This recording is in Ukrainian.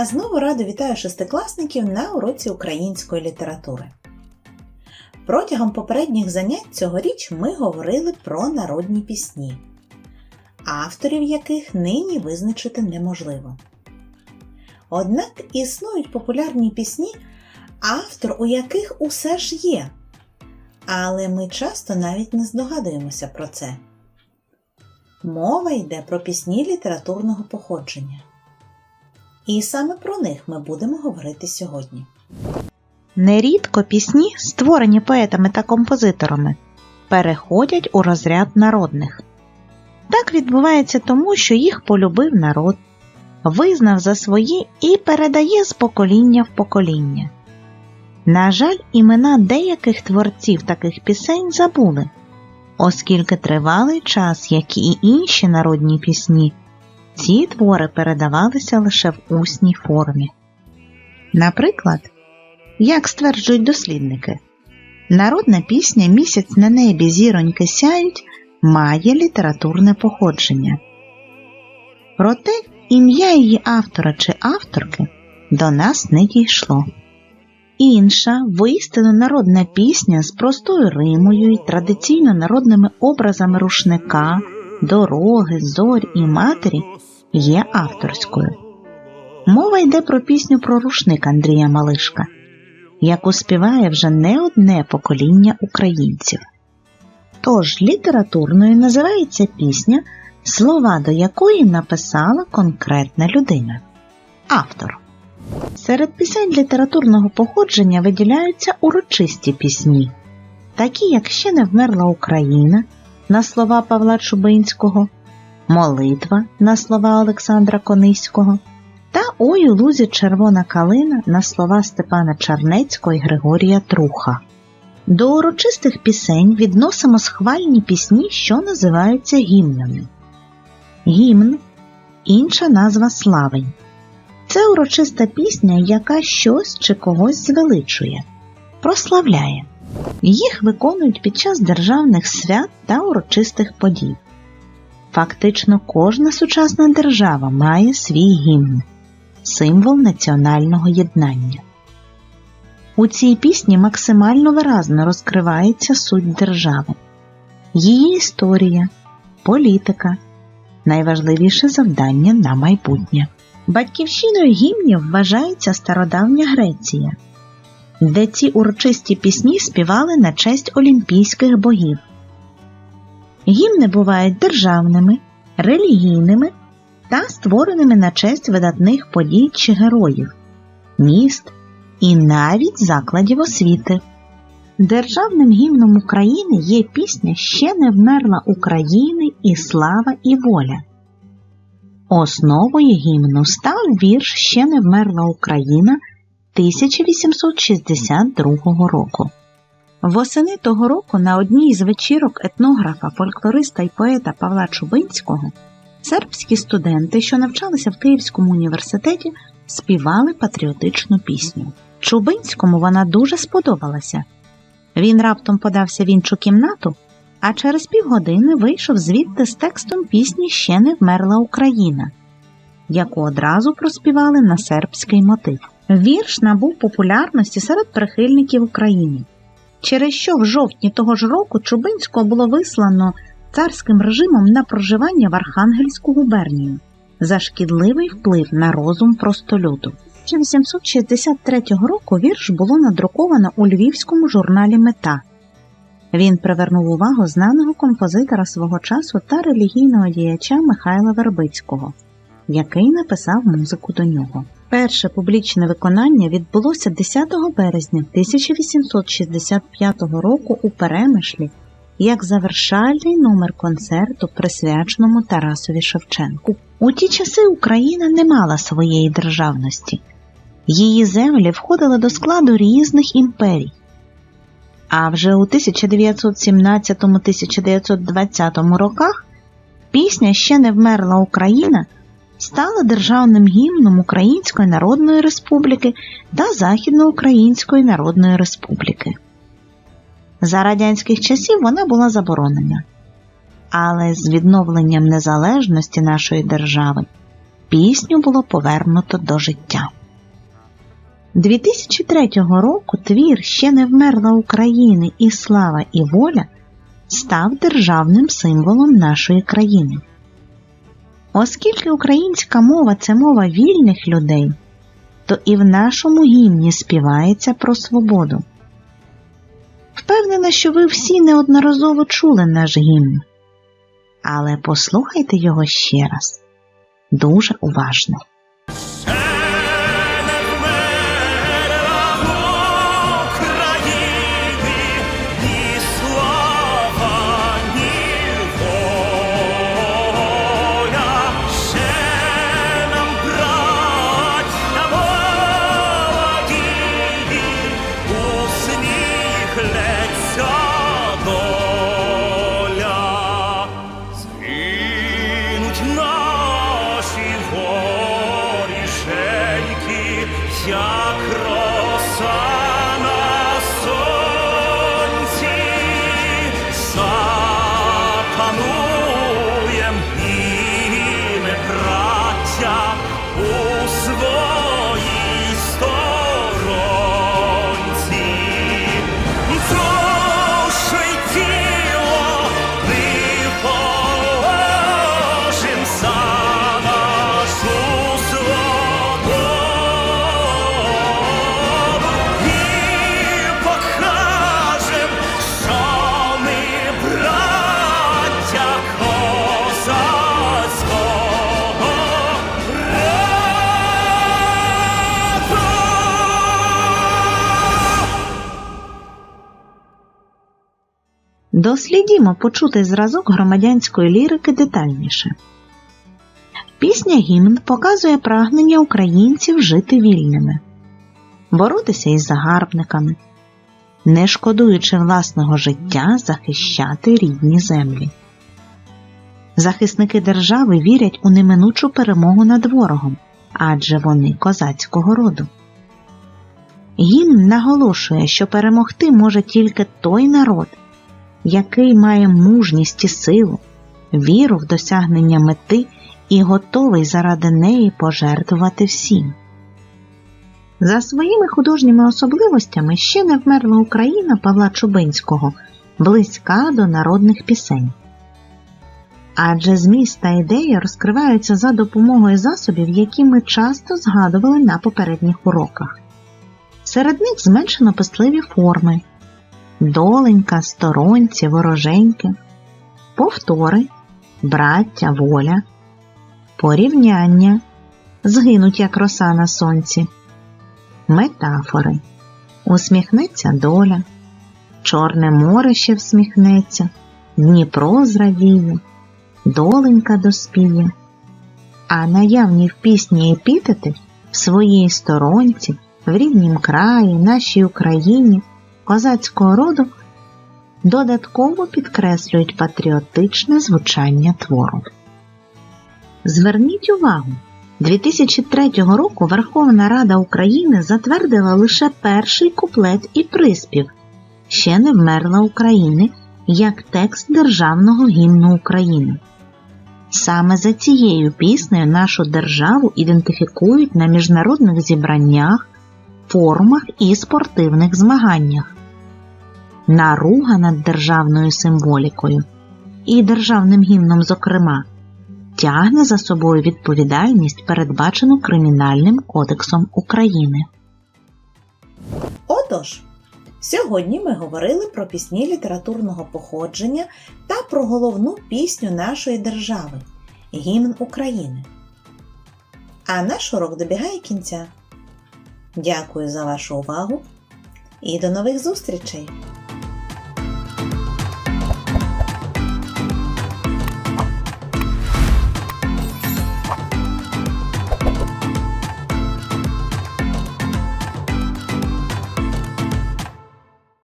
Я знову радо вітаю шестикласників на уроці української літератури. Протягом попередніх занять цьогоріч ми говорили про народні пісні, авторів яких нині визначити неможливо. Однак існують популярні пісні, автор у яких усе ж є, але ми часто навіть не здогадуємося про це. Мова йде про пісні літературного походження. І саме про них ми будемо говорити сьогодні. Нерідко пісні, створені поетами та композиторами, переходять у розряд народних. Так відбувається тому, що їх полюбив народ, визнав за свої і передає з покоління в покоління. На жаль, імена деяких творців таких пісень забули, оскільки тривалий час, як і інші народні пісні, ці твори передавалися лише в усній формі. Наприклад, як стверджують дослідники, народна пісня Місяць на небі зіроньки сяють має літературне походження. Проте ім'я її автора чи авторки до нас не дійшло. Інша, воістину народна пісня з простою римою і традиційно народними образами рушника, дороги, зорь і матері є авторською. Мова йде про пісню про рушник Андрія Малишка, яку співає вже не одне покоління українців. Тож літературною називається пісня, слова до якої написала конкретна людина автор. Серед пісень літературного походження виділяються урочисті пісні, такі як Ще не вмерла Україна на слова Павла Чубинського, Молитва на слова Олександра Кониського та Ой у лузі червона калина на слова Степана Чарнецького і Григорія Труха. До урочистих пісень відносимо схвальні пісні, що називаються гімнами. Гімн інша назва славень. Це урочиста пісня, яка щось чи когось звеличує, прославляє. Їх виконують під час державних свят та урочистих подій. Фактично кожна сучасна держава має свій гімн символ національного єднання. У цій пісні максимально виразно розкривається суть держави, її історія, політика, найважливіше завдання на майбутнє. Батьківщиною гімнів вважається стародавня Греція, де ці урочисті пісні співали на честь олімпійських богів. Гімни бувають державними, релігійними та створеними на честь видатних подій чи героїв, міст і навіть закладів освіти. Державним гімном України є пісня Ще не вмерла України і слава і воля. Основою гімну став вірш Ще не вмерла Україна 1862 року. Восени того року на одній з вечірок етнографа, фольклориста і поета Павла Чубинського сербські студенти, що навчалися в Київському університеті, співали патріотичну пісню. Чубинському вона дуже сподобалася. Він раптом подався в іншу кімнату, а через півгодини вийшов звідти з текстом пісні Ще не вмерла Україна, яку одразу проспівали на сербський мотив. Вірш набув популярності серед прихильників України, через що в жовтні того ж року Чубинського було вислано царським режимом на проживання в Архангельську губернію за шкідливий вплив на розум простолюду. 1863 року вірш було надруковано у львівському журналі Мета. Він привернув увагу знаного композитора свого часу та релігійного діяча Михайла Вербицького, який написав музику до нього. Перше публічне виконання відбулося 10 березня 1865 року у Перемишлі як завершальний номер концерту, присвяченому Тарасові Шевченку. У ті часи Україна не мала своєї державності, її землі входили до складу різних імперій. А вже у 1917-1920 роках пісня Ще не вмерла Україна стала державним гімном Української Народної Республіки та Західноукраїнської Народної Республіки. За радянських часів вона була заборонена. Але з відновленням незалежності нашої держави пісню було повернуто до життя. 2003 року твір Ще не вмерла України і слава і воля став державним символом нашої країни. Оскільки українська мова це мова вільних людей, то і в нашому гімні співається про свободу. Впевнена, що ви всі неодноразово чули наш гімн. Але послухайте його ще раз дуже уважно. Дослідімо почутий зразок громадянської лірики детальніше. Пісня гімн показує прагнення українців жити вільними, боротися із загарбниками, не шкодуючи власного життя захищати рідні землі. Захисники держави вірять у неминучу перемогу над ворогом, адже вони козацького роду. Гімн наголошує, що перемогти може тільки той народ, який має мужність і силу, віру в досягнення мети і готовий заради неї пожертвувати всім. За своїми художніми особливостями ще не вмерла Україна Павла Чубинського близька до народних пісень. Адже зміст та ідеї розкриваються за допомогою засобів, які ми часто згадували на попередніх уроках. Серед них зменшено писливі форми, доленька, сторонці, вороженьки, повтори, браття, воля, порівняння, згинуть як роса на сонці, метафори, усміхнеться доля, Чорне море ще всміхнеться, Дніпро зрадіє, доленька доспіє, а наявні в пісні епітети в своїй сторонці, в ріднім краї, нашій Україні, козацького роду додатково підкреслюють патріотичне звучання твору. Зверніть увагу, 2003 року Верховна Рада України затвердила лише перший куплет і приспів Ще не вмерла України як текст Державного гімну України. Саме за цією піснею нашу державу ідентифікують на міжнародних зібраннях, форумах і спортивних змаганнях. Наруга над державною символікою і державним гімном, зокрема, тягне за собою відповідальність, передбачену Кримінальним кодексом України. Отож, сьогодні ми говорили про пісні літературного походження та про головну пісню нашої держави гімн України. А наш урок добігає кінця. Дякую за вашу увагу і до нових зустрічей!